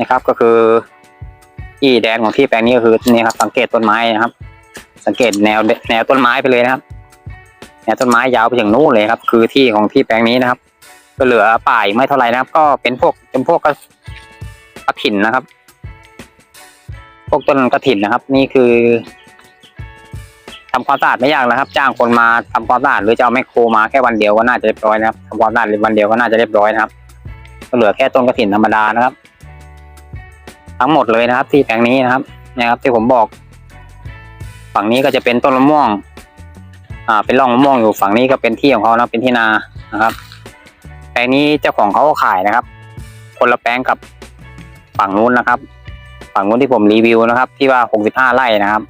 นะครับ ก็คือที่แดนของที่แปลงนี้ก็คือนี่ครับ สังเกตต้นไม้นะครับ สังเกตแนวแนวต้นไม้ไปเลยนะครับแนวต้นไม้ยาวไปถึงนู่นเลยครับ คือที่ของที่แปลงนี้นะครับ ก็เหลือป่าอีกไม่เท่าไหร่นะครับ ก็เป็นพวกเป็นพวกกระกระถินนะครับ พวกต้นกระถินนะครับ นี่คือทำความสะอาดไม่ยากนะครับ จ้างคนมาทำความสะอาดหรือจะเอาแมคโครมาแค่วันเดียวก็น่าจะเรียบร้อยนะครับทำความสะอาดวันเดียวก็น่าจะเรียบร้อยนะครับก็เหลือแค่ต้นกระถินธรรมดานะครับ ทั้งหมดเลยนะครับ ที่แปลงนี้นะครับนะครับ ที่ผมบอก ฝั่งนี้ก็จะเป็นต้นมะม่วง อ่า เป็นร่องมะม่วงอยู่ฝั่งนี้ก็เป็นที่ของเขานะเป็นที่นานะครับ แปลงนี้เจ้าของเขาขายนะครับ คนละแปลงกับฝั่งนู้นนะครับ ฝั่งนู้นที่ผมรีวิวนะครับ ที่ว่าหกสิบห้าไร่นะครับ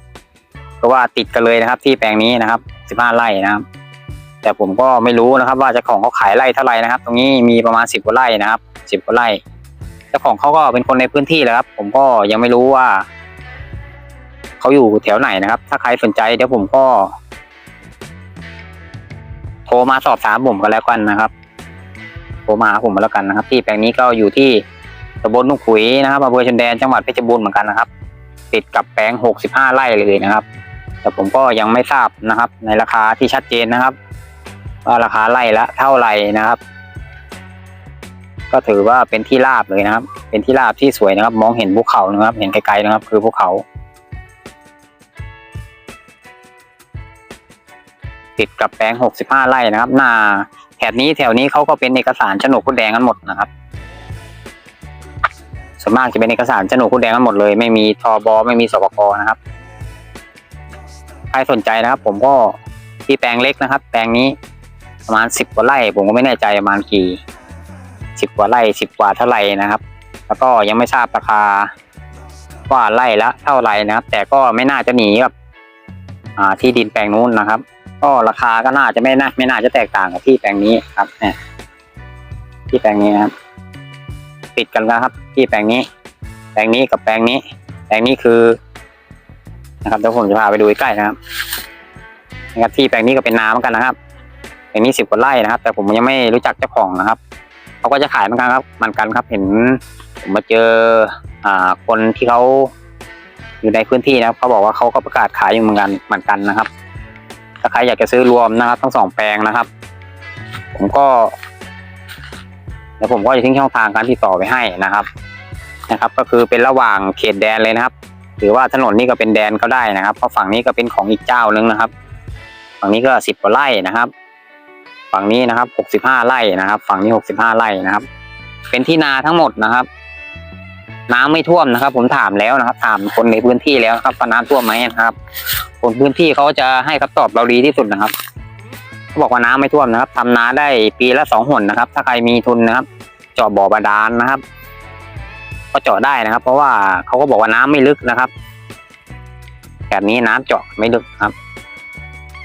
เพราะว่าติดกันเลยนะครับ ที่แปลงนี้นะครับสิบห้าไร่นะครับ แต่ผมก็ไม่รู้นะครับ ว่าเจ้าของเขาขายไร่เท่าไหร่นะครับ ตรงนี้มีประมาณสิบกว่าไร่นะครับสิบกว่าไร่ เจ้าของเขาก็เป็นคนในพื้นที่แหละครับ ผมก็ยังไม่รู้ว่าเขาอยู่แถวไหนนะครับ ถ้าใครสนใจเดี๋ยวผมก็ โทรมาสอบถามผมกันแล้วกันนะครับโทรมาหาผมมาแล้วกันนะครับ ที่แปลงนี้ก็อยู่ที่ตำบลนุ่งขุยนะครับอำเภอชนแดนจังหวัดเพชรบูรณ์เหมือนกันนะครับ ติดกับแปลงหกสิบห้าไร่เลยนะครับ แต่ผมก็ยังไม่ทราบนะครับ ในราคาที่ชัดเจนนะครับว่าราคาไร่ละเท่าไหร่นะครับ ก็ถือว่าเป็นที่ราบเลยนะครับ เป็นที่ราบที่สวยนะครับ มองเห็นภูเขานะครับ เห็นไกลๆนะครับ คือภูเขา ติดกับแปลง 65 ไร่นะครับ หน้าแถบนี้แถวนี้เขาก็เป็นเอกสารโฉนดคุณแดงกันหมดนะครับส่วนมากจะเป็นเอกสารโฉนดคุณแดงกันหมดเลย ไม่มีทบไม่มีสปกนะครับใครสนใจนะครับ ผมก็ที่แปลงเล็กนะครับ แปลงนี้ประมาณสิบกว่าไร่ ผมก็ไม่แน่ใจประมาณกี่ สิบกว่าไร่สิบกว่าเท่าไหร่นะครับ แล้วก็ยังไม่ทราบราคาว่าไร่ละเท่าไหร่นะครับ แต่ก็ไม่น่าจะหนีกับที่ดินแปลงนู้นนะครับ ก็ราคาก็น่าจะไม่น่าไม่น่าจะแตกต่างกับที่แปลงนี้ครับเนี่ยที่แปลงนี้นะครับ ติดกันนะครับ ที่แปลงนี้ แปลงนี้กับแปลงนี้ แปลงนี้คือนะครับเดี๋ยวผมจะพาไปดูใกล้นะครับนะครับที่แปลงนี้ก็เป็นนาเหมือนกันนะครับแปลงนี้สิบกว่าไร่นะครับ แต่ผมยังไม่รู้จักเจ้าของนะครับ เขาก็จะขายเหมือนกันครับเหมือนกันครับเห็นผมมาเจออ่าคนที่เขาอยู่ในพื้นที่นะครับเขาบอกว่าเขาก็ประกาศขายอยู่เหมือนกันเหมือนกันนะครับ ถ้าใครอยากจะซื้อรวมนะครับ ทั้งสองแปลงนะครับ ผมก็เดี๋ยวผมก็จะทิ้งช่องทางการติดต่อไปให้นะครับ นะครับ ก็คือเป็นระหว่างเขตแดนเลยนะครับหรือว่าถนนนี่ก็เป็นแดนก็ได้นะครับเพราะฝั่งนี้ก็เป็นของอีกเจ้านึงนะครับ ฝั่งนี้ก็สิบกว่าไร่นะครับ ฝั่งนี้นะครับหกสิบห้าไร่นะครับ ฝั่งนี้หกสิบห้าไร่นะครับ เป็นที่นาทั้งหมดนะครับ น้ำไม่ท่วมนะครับ ผมถามแล้วนะครับ ถามคนในพื้นที่แล้วครับว่าน้ำท่วมไหมนะครับ คนพื้นที่เขาจะให้คำตอบเราดีที่สุดนะครับเขาบอกว่าน้ำไม่ท่วมนะครับทำนาได้ปีละสองหนนะครับ ถ้าใครมีทุนนะครับ เจาะบ่อบาดาลนะครับ ก็เจาะได้นะครับ เพราะว่าเขาก็บอกว่าน้ำไม่ลึกนะครับแบบนี้น้ำเจาะไม่ลึกครับ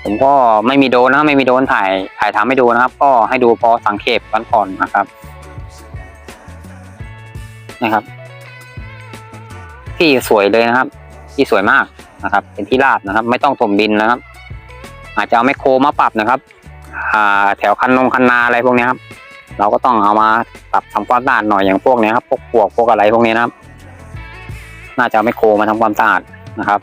ผมก็ไม่มีโดนนะครับไม่มีโดนถ่ายถ่ายทำให้ดูนะครับ ก็ให้ดูพอสังเกตกันก่อนนะครับนะครับ ที่สวยเลยนะครับ ที่สวยมากนะครับ เป็นที่ราบนะครับ ไม่ต้องถมดินนะครับ อาจจะเอาไมโครมาปรับนะครับอ่าแถวคันนงคันนาอะไรพวกนี้ครับ เราก็ต้องเอามาปรับทำความสะอาดหน่อยอย่างพวกนี้ครับพวกปวกพวกอะไรพวกนี้นะครับ น่าจะเอาไมโครมาทำความสะอาดนะครับ